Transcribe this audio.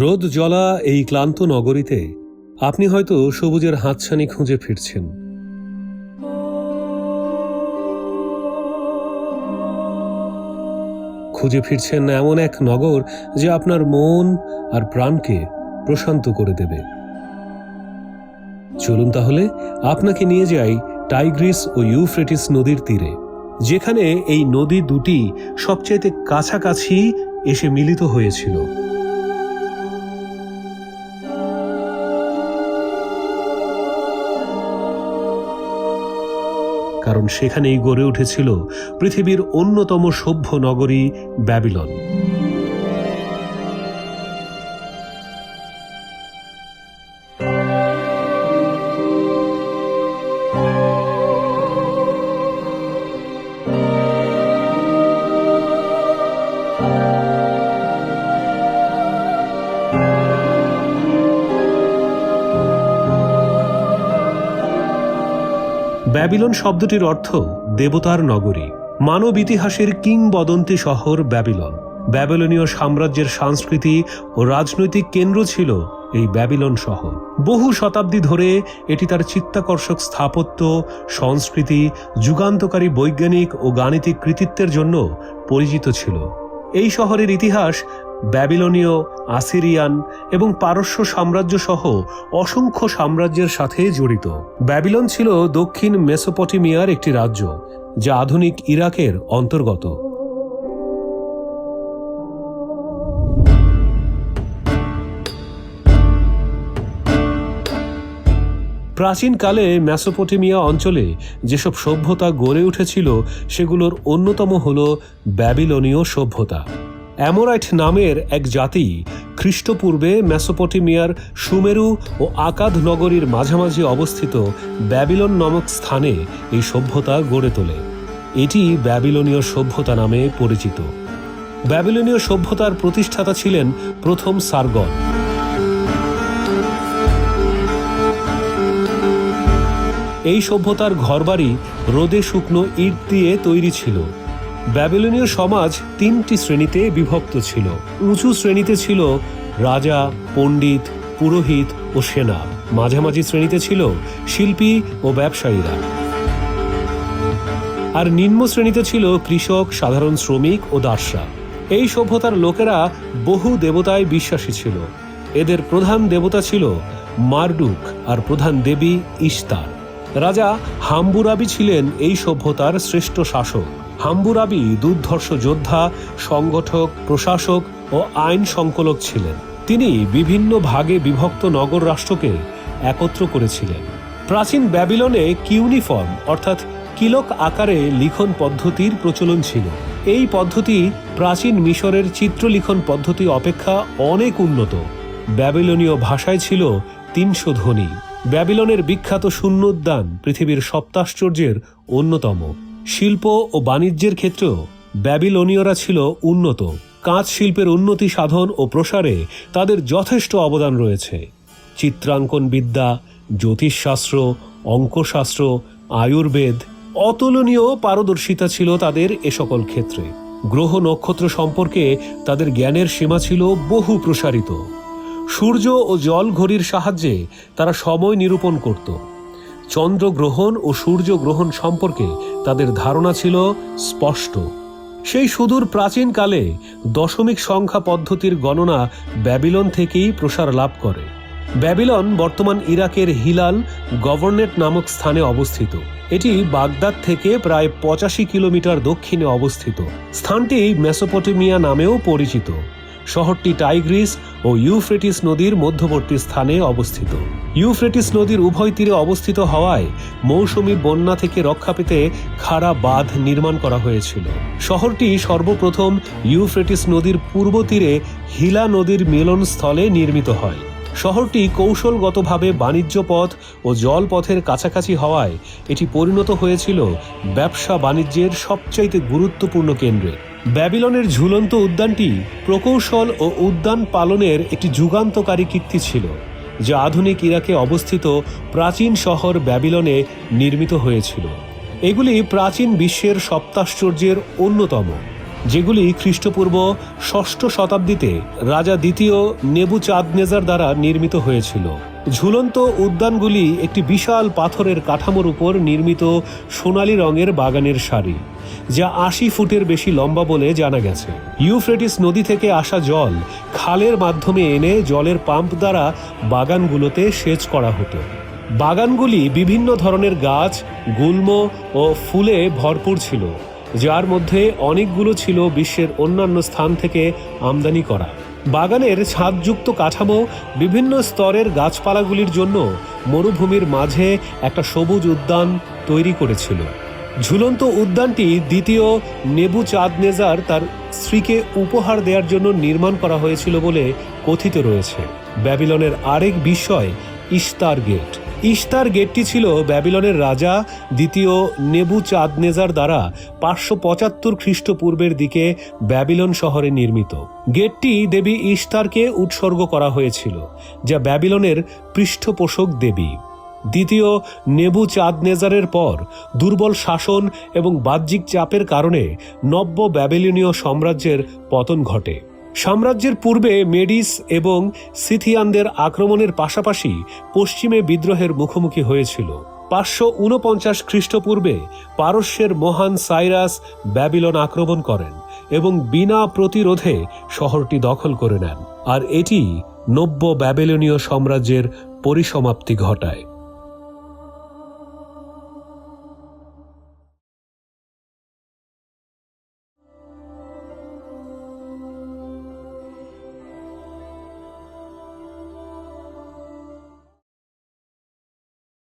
রোদ জলা এই ক্লান্ত নগরীতে আপনি হয়তো সবুজের হাতছানি খুঁজে ফিরছেন। খুঁজে ফিরছেন এমন এক নগর যে আপনার মন আর প্রাণকে প্রশান্ত করে দেবে। চলুন তাহলে আপনাকে নিয়ে যাই টাইগ্রিস ও ইউফ্রেটিস নদীর তীরে, যেখানে এই নদী দুটি সবচাইতে কাছাকাছি এসে মিলিত হয়েছিল। কারণ সেখানেই গড়ে উঠেছিল পৃথিবীর অন্যতম সভ্য নগরী ব্যাবিলন। ব্যাবিলন শব্দটির অর্থ দেবতার নগরী। মানব ইতিহাসের কিংবদন্তি শহর ব্যাবিলন। ব্যাবিলনীয় সাম্রাজ্যের সংস্কৃতি ও রাজনৈতিক কেন্দ্র ছিল এই ব্যাবিলন শহর। বহু শতাব্দী ধরে এটি তার চিত্তাকর্ষক স্থাপত্য, সংস্কৃতি, যুগান্তকারী বৈজ্ঞানিক ও গাণিতিক কৃতিত্বের জন্য পরিচিত ছিল। এই শহরের ইতিহাস ব্যাবিলনীয়, আসিরিয়ান এবং পারস্য সাম্রাজ্য সহ অসংখ্য সাম্রাজ্যের সাথে জড়িত। ব্যাবিলন ছিল দক্ষিণ মেসোপটেমিয়ার একটি রাজ্য, যা আধুনিক ইরাকের অন্তর্গত। প্রাচীনকালে মেসোপটেমিয়া অঞ্চলে যেসব সভ্যতা গড়ে উঠেছিল, সেগুলোর অন্যতম হল ব্যাবিলনীয় সভ্যতা। অ্যামোরাইট নামের এক জাতি খ্রিস্টপূর্বে মেসোপটেমিয়ার সুমেরু ও আকাদ নগরীর মাঝামাঝি অবস্থিত ব্যাবিলন নামক স্থানে এই সভ্যতা গড়ে তোলে। এটি ব্যাবিলনীয় সভ্যতা নামে পরিচিত। ব্যাবিলনীয় সভ্যতার প্রতিষ্ঠাতা ছিলেন প্রথম সার্গন। এই সভ্যতার ঘরবাড়ি রোদে শুকনো ইট দিয়ে তৈরি ছিল। ব্যাবিলনীয় সমাজ তিনটি শ্রেণীতে বিভক্ত ছিল। উঁচু শ্রেণীতে ছিল রাজা, পণ্ডিত, পুরোহিত ও সেনা। মাঝামাঝি শ্রেণীতে ছিল শিল্পী ও ব্যবসায়ীরা। আর নিম্ন শ্রেণীতে ছিল কৃষক, সাধারণ শ্রমিক ও দাসরা। এই সভ্যতার লোকেরা বহু দেবতায় বিশ্বাসী ছিল। এদের প্রধান দেবতা ছিল মারডুক আর প্রধান দেবী ইস্তার রাজা হাম্বুরাবি ছিলেন এই সভ্যতার শ্রেষ্ঠ শাসক। হাম্বুরাবি দুর্ধর্ষ যোদ্ধা, সংগঠক, প্রশাসক ও আইন সংকলক ছিলেন। তিনি বিভিন্ন ভাগে বিভক্ত নগর রাষ্ট্রকে একত্র করেছিলেন। প্রাচীন ব্যাবিলনে কিউনিফর্ম, অর্থাৎ কিলক আকারে লিখন পদ্ধতির প্রচলন ছিল। এই পদ্ধতি প্রাচীন মিশরের চিত্রলিখন পদ্ধতি অপেক্ষা অনেক উন্নত। ব্যাবিলনীয় ভাষায় ছিল তিনশো ধ্বনি। ব্যাবিলনের বিখ্যাত শূন্যোদ্যান পৃথিবীর সপ্তাশ্চর্যের অন্যতম। শিল্প ও বাণিজ্যের ক্ষেত্রেও ব্যাবিলনীয়রা ছিল উন্নত। কাঁচ শিল্পের উন্নতি সাধন ও প্রসারে তাদের যথেষ্ট অবদান রয়েছে। চিত্রাঙ্কন বিদ্যা, জ্যোতিষশাস্ত্র, অঙ্কশাস্ত্র, আয়ুর্বেদ অতুলনীয় পারদর্শিতা ছিল তাদের এ সকল ক্ষেত্রে। গ্রহ নক্ষত্র সম্পর্কে তাদের জ্ঞানের সীমা ছিল বহু প্রসারিত। সূর্য ও জল ঘড়ির সাহায্যে তারা সময় নিরূপণ করত। চন্দ্রগ্রহণ ও সূর্যগ্রহণ সম্পর্কে তাদের ধারণা ছিল স্পষ্ট। সেই সুদূর প্রাচীনকালে দশমিক সংখ্যা পদ্ধতির গণনা ব্যাবিলন থেকেই প্রসার লাভ করে। ব্যাবিলন বর্তমান ইরাকের হিলাল গভর্নেট নামক স্থানে অবস্থিত। এটি বাগদাদ থেকে প্রায় পঁচাশি কিলোমিটার দক্ষিণে অবস্থিত। স্থানটি মেসোপটেমিয়া নামেও পরিচিত। শহরটি টাইগ্রিস ও ইউফ্রেটিস নদীর মধ্যবর্তী স্থানে অবস্থিত। ইউফ্রেটিস নদীর উভয় তীরে অবস্থিত হওয়ায় মৌসুমী বন্যা থেকে রক্ষা পেতে খাড়া বাঁধ নির্মাণ করা হয়েছিল। শহরটি সর্বপ্রথম ইউফ্রেটিস নদীর পূর্ব তীরে হিলা নদীর মিলনস্থলে নির্মিত হয়। শহরটি কৌশলগতভাবে বাণিজ্য পথ ও জলপথের কাছাকাছি হওয়ায় এটি পরিণত হয়েছিল ব্যবসা বাণিজ্যের সবচাইতে গুরুত্বপূর্ণ কেন্দ্রে। ব্যাবিলনের ঝুলন্ত উদ্যানটি প্রকৌশল ও উদ্যান পালনের একটি যুগান্তকারী কীর্তি ছিল, যা আধুনিক ইরাকে অবস্থিত প্রাচীন শহর ব্যাবিলনে নির্মিত হয়েছিল। এগুলি প্রাচীন বিশ্বের সপ্তাশ্চর্যের অন্যতম, যেগুলি খ্রিস্টপূর্ব ষষ্ঠ শতাব্দীতে রাজা দ্বিতীয় নেবুচাঁদনেজার দ্বারা নির্মিত হয়েছিল। ঝুলন্ত উদ্যানগুলি একটি বিশাল পাথরের কাঠামোর উপর নির্মিত সোনালী রঙের বাগানের সারি, যা আশি ফুটের বেশি লম্বা বলে জানা গেছে। ইউফ্রেটিস নদী থেকে আসা জল খালের মাধ্যমে এনে জলের পাম্প দ্বারা বাগানগুলোতে সেচ করা হতো। বাগানগুলি বিভিন্ন ধরনের গাছ, গুল্ম ও ফুলে ভরপুর ছিল, যার মধ্যে অনেকগুলো ছিল বিশ্বের অন্যান্য স্থান থেকে আমদানি করা। বাগানের ছাদযুক্ত কাঠামো, বিভিন্ন স্তরের গাছপালাগুলির জন্য মরুভূমির মাঝে একটা সবুজ উদ্যান তৈরি করেছিল। ঝুলন্ত উদ্যানটি দ্বিতীয় নেবু চাঁদনেজার তার স্ত্রীকে উপহার দেওয়ার জন্য নির্মাণ করা হয়েছিল বলে কথিত রয়েছে। ব্যাবিলনের আরেক বিষয় ইস্তার গেট। ইস্তার গেটটি ছিল ব্যাবিলনের রাজা দ্বিতীয় নেবু চাঁদনেজার দ্বারা পাঁচশো পঁচাত্তর খ্রিস্টপূর্বের দিকে ব্যাবিলন শহরে নির্মিত। গেটটি দেবী ইস্তারকে উৎসর্গ করা হয়েছিল, যা ব্যাবিলনের পৃষ্ঠপোষক দেবী। দ্বিতীয় নেবু চাঁদনেজারের পর দুর্বল শাসন এবং বাহ্যিক চাপের কারণে নব্য ব্যাবিলনীয় সাম্রাজ্যের পতন ঘটে। সাম্রাজ্যের পূর্বে মেডিস এবং সিথিয়ানদের আক্রমণের পাশাপাশি পশ্চিমে বিদ্রোহের মুখোমুখি হয়েছিল। পাঁচশো উনপঞ্চাশ খ্রিস্টপূর্বে পারস্যের মহান সাইরাস ব্যাবিলন আক্রমণ করেন এবং বিনা প্রতিরোধে শহরটি দখল করে নেন। আর এটি নব্য ব্যাবিলনীয় সাম্রাজ্যের পরিসমাপ্তি ঘটায়।